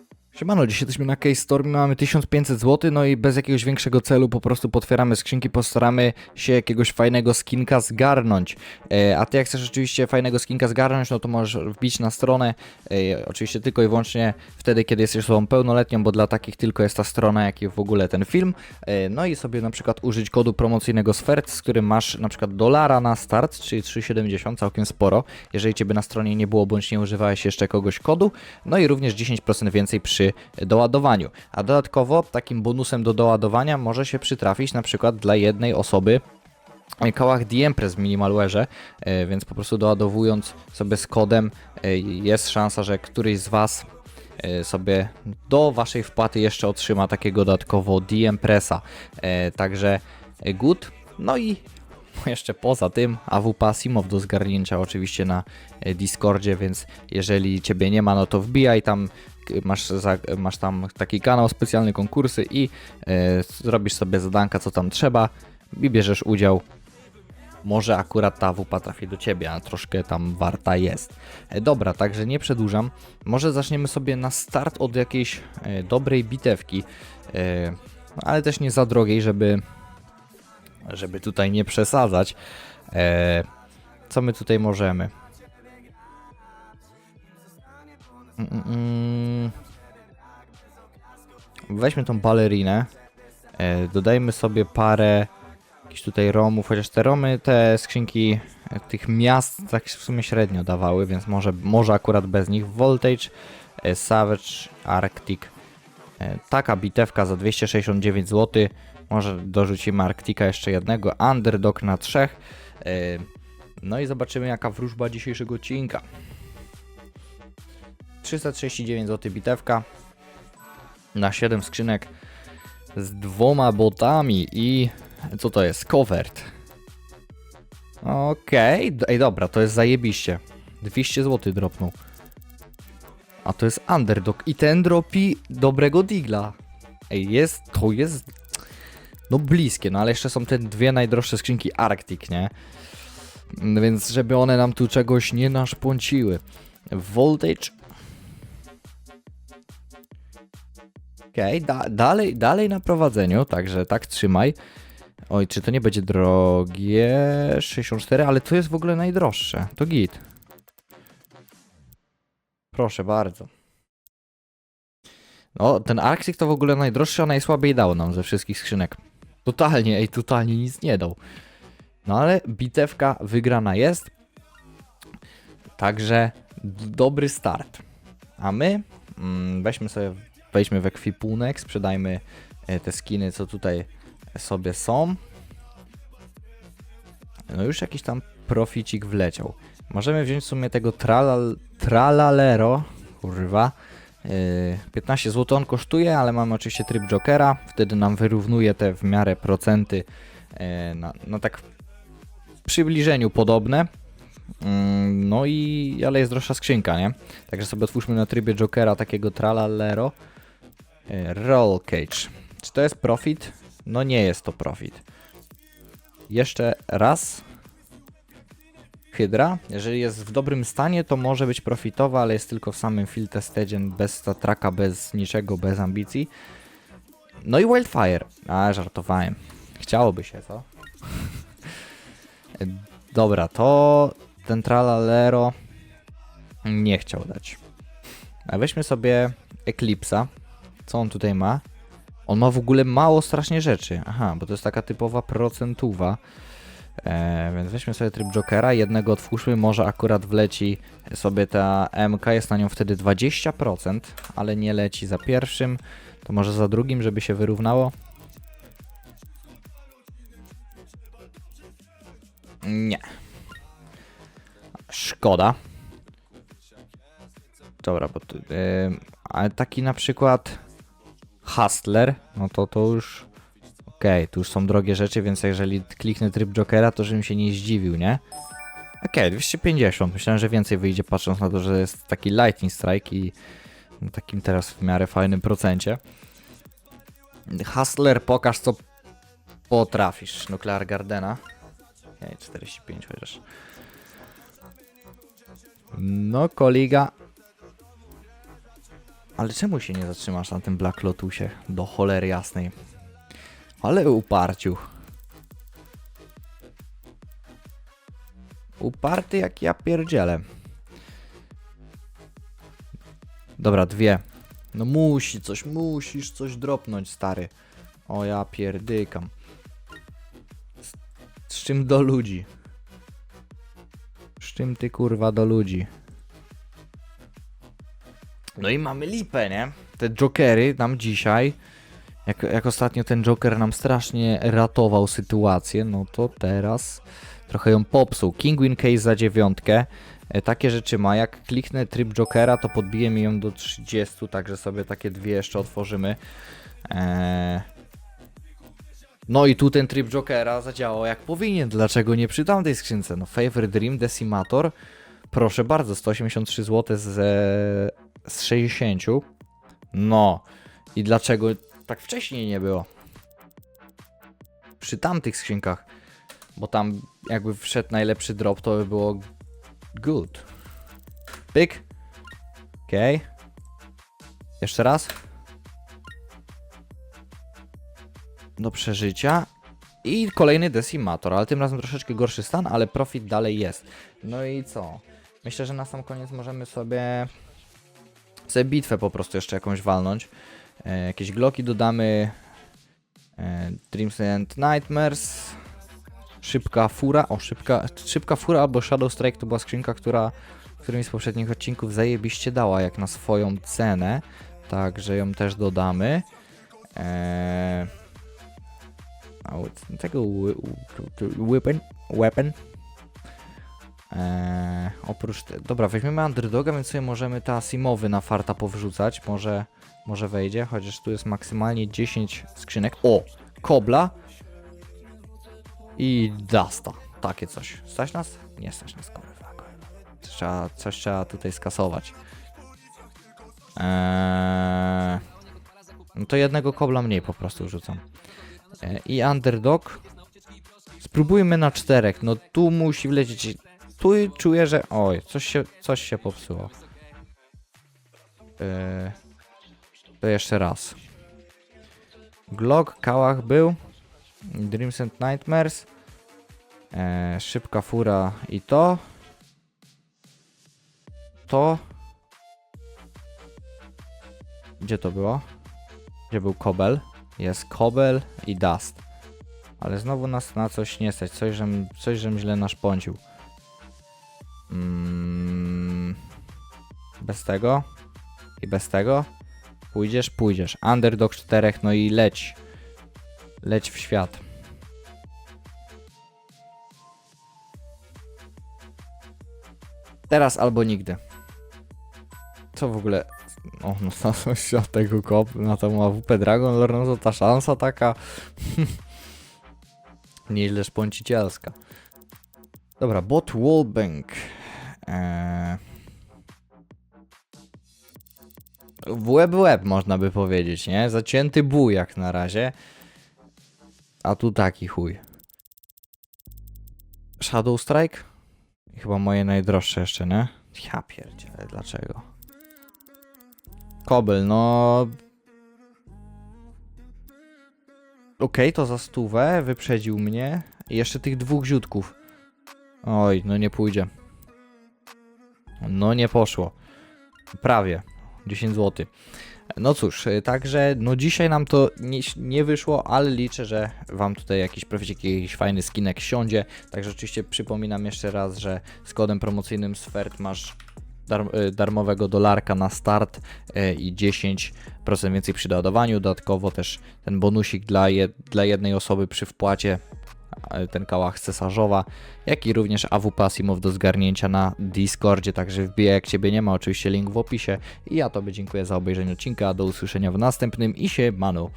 thank you Siemano, dzisiaj jesteśmy na Case Storm, mamy 1500 zł, no i bez jakiegoś większego celu po prostu potwieramy skrzynki, postaramy się jakiegoś fajnego skinka zgarnąć. E, a ty jak chcesz oczywiście fajnego skinka zgarnąć, no to możesz wbić na stronę, e, oczywiście tylko i wyłącznie wtedy, kiedy jesteś osobą pełnoletnią, bo dla takich tylko jest ta strona, jak i w ogóle ten film. E, no i sobie na przykład użyć kodu promocyjnego SFERT, z którym masz na przykład dolara na start, czyli 3,70, całkiem sporo, jeżeli ciebie na stronie nie było, bądź nie używałeś jeszcze kogoś kodu, no i również 10% więcej przy doładowaniu. A dodatkowo takim bonusem do doładowania może się przytrafić na przykład dla jednej osoby kołach Diempress w Minimalwareze, e, więc po prostu doładowując sobie z kodem e, jest szansa, że któryś z Was e, sobie do Waszej wpłaty jeszcze otrzyma takiego dodatkowo Diempressa. Także good. No i jeszcze poza tym AWP Simow do zgarnięcia oczywiście na e, Discordzie, więc jeżeli Ciebie nie ma, no to wbijaj tam, masz, za, masz tam taki kanał, specjalne konkursy i e, zrobisz sobie zadanka, co tam trzeba i bierzesz udział. Może akurat ta AWP trafi do Ciebie, a troszkę tam warta jest. E, dobra, także nie przedłużam. Może zaczniemy sobie na start od jakiejś e, dobrej bitewki, ale też nie za drogiej, żeby żeby tutaj nie przesadzać. E, co my tutaj możemy? Mm, mm, mm. Weźmy tą balerinę. E, dodajmy sobie parę jakichś tutaj romów, chociaż te romy, te skrzynki tych miast tak w sumie średnio dawały, więc może, może akurat bez nich. Voltage, e, Savage, Arctic. E, taka bitewka za 269 zł. Może dorzucimy Arktika jeszcze jednego. Underdog na trzech. E, No i zobaczymy jaka wróżba dzisiejszego odcinka. 339 zł bitewka. Na 7 skrzynek z dwoma botami i co to jest? Covert. Okej, d- ej dobra, to jest zajebiście. 200 zł dropnął. A to jest underdog i ten dropi dobrego digla. Ej, jest, to jest no bliskie, no ale jeszcze są te dwie najdroższe skrzynki Arctic, nie? Mm, Więc żeby one nam tu czegoś nie naszpąciły. Voltage. Okej, da, dalej, dalej na prowadzeniu, także tak trzymaj. Oj, czy to nie będzie drogie? 64, ale to jest w ogóle najdroższe. To git. Proszę bardzo. No, ten Arctic to w ogóle najdroższy, a najsłabiej dał nam ze wszystkich skrzynek. Totalnie, ej, totalnie nic nie dał. No ale bitewka wygrana jest. Także dobry start. A my mm, weźmy sobie, wejdźmy w ekwipunek, sprzedajmy e, te skiny, co tutaj sobie są. No już jakiś tam proficik wleciał. Możemy wziąć w sumie tego tralal, tralalero, Yy, 15 zł on kosztuje, ale mamy oczywiście tryb Jokera, wtedy nam wyrównuje te w miarę procenty yy, na, na tak przybliżeniu podobne. Mm, No i, ale jest droższa skrzynka, nie? Także sobie otwórzmy na trybie Jokera takiego tralalero. Yy, Roll Cage. Czy to jest profit? No nie jest to profit. Jeszcze raz. Hydra. Jeżeli jest w dobrym stanie, to może być profitowa, ale jest tylko w samym field testadzie, bez statraka, bez niczego, bez ambicji. No i Wildfire. A, żartowałem. Chciałoby się, co? Dobra, to ten Tralalero nie chciał dać. A weźmy sobie Eclipse'a. Co on tutaj ma? On ma w ogóle mało strasznie rzeczy. Aha, bo to jest taka typowa procentuwa. E, więc weźmy sobie tryb Jokera, jednego otwórzmy, może akurat wleci sobie ta MK, jest na nią wtedy 20%, ale nie leci za pierwszym, to może za drugim, żeby się wyrównało? Nie. Szkoda. Dobra, bo e, ale taki na przykład Hustler, no to to już Okej, tu już są drogie rzeczy, więc jeżeli kliknę tryb Jokera, to żebym się nie zdziwił, nie? Okej, 250. Myślałem, że więcej wyjdzie patrząc na to, że jest taki Lightning Strike i takim teraz w miarę fajnym procencie. Hustler, pokaż co potrafisz. Nuclear Gardena. Okej, 45 chociaż. No, koliga. Ale czemu się nie zatrzymasz na tym Black Lotusie? Do cholery jasnej. Ale uparciu. Uparty jak ja pierdzielę. Dobra, dwie. No musi coś, musisz coś dropnąć, stary. O ja pierdykam. Z, z czym do ludzi? Z czym ty kurwa do ludzi? No i mamy lipę, nie? Te jokery nam dzisiaj, jak, jak ostatnio ten joker nam strasznie ratował sytuację, no to teraz trochę ją popsuł. King Win Case za dziewiątkę. E, Takie rzeczy ma. Jak kliknę tryb jokera, to podbije mi ją do 30, także sobie takie dwie jeszcze otworzymy. Eee... No i tu ten tryb jokera zadziałał jak powinien. Dlaczego nie przy tamtej skrzynce? No Favor Dream Decimator. Proszę bardzo, 183 zł z, z 60. No. I dlaczego tak wcześniej nie było? Przy tamtych skrzynkach. Bo tam jakby wszedł najlepszy drop, to by było good. Pyk. Okej. Jeszcze raz. Do przeżycia. I kolejny decimator, ale tym razem troszeczkę gorszy stan, ale profit dalej jest. No i co? Myślę, że na sam koniec możemy sobie sobie bitwę po prostu jeszcze jakąś walnąć. E, jakieś gloki dodamy. E, Dreams and Nightmares. Szybka fura. O, szybka, szybka fura albo Shadow Strike to była skrzynka, która w którymś z poprzednich odcinków zajebiście dała jak na swoją cenę. Także ją też dodamy. Eee, tego weapon, weapon. Eee, oprócz te, dobra, weźmiemy underdoga, więc sobie możemy te asimowy na farta powrzucać. Może, może wejdzie, chociaż tu jest maksymalnie 10 skrzynek. O! Kobla i Dusta. Takie coś. Stać nas? Nie stać nas, kurwa. Trzeba, coś trzeba tutaj skasować. Eee, no to jednego kobla mniej po prostu rzucam. Eee, I underdog. Spróbujmy na czterech. No tu musi wlecieć. Tu czuję, że. Oj, coś się, coś się popsuło. Eee, to jeszcze raz. Glock, Kałach był. Dreams and Nightmares. Eee, szybka fura i to. To. Gdzie to było? Gdzie był Kobel? Jest Kobel i Dust. Ale znowu nas na coś nie stać. Coś, żem, coś, żem źle naszpącił. Mm, bez tego. I bez tego. Pójdziesz, pójdziesz. Underdog 4, no i leć. Leć w świat. Teraz albo nigdy. Co w ogóle? O, no na od tego kop, na tą AWP Dragon Lore, no to ta szansa taka nieźle szponcicielska. Dobra, bot wallbang. Eee... W łeb w łeb można by powiedzieć, nie? Zacięty bój jak na razie. A tu taki chuj. Shadow Strike? Chyba moje najdroższe jeszcze, nie? Ja pierdzielę, dlaczego? Kobel, no... Okej, to za stówę, wyprzedził mnie. I jeszcze tych dwóch ziutków. Oj, no nie pójdzie. No nie poszło. Prawie. 10 zł. No cóż, y, także no dzisiaj nam to nie, nie wyszło, ale liczę, że wam tutaj jakiś proficik, jakiś fajny skinek siądzie. Także oczywiście przypominam jeszcze raz, że z kodem promocyjnym SFERT masz y, darmowego dolarka na start y, i 10% więcej przy doładowaniu. Dodatkowo też ten bonusik dla, je, dla jednej osoby przy wpłacie e, ten kałach cesarzowa, jak i również AWP do zgarnięcia na Discordzie, także wbijaj jak Ciebie nie ma, oczywiście link w opisie. I ja Tobie dziękuję za obejrzenie odcinka, do usłyszenia w następnym i się manu.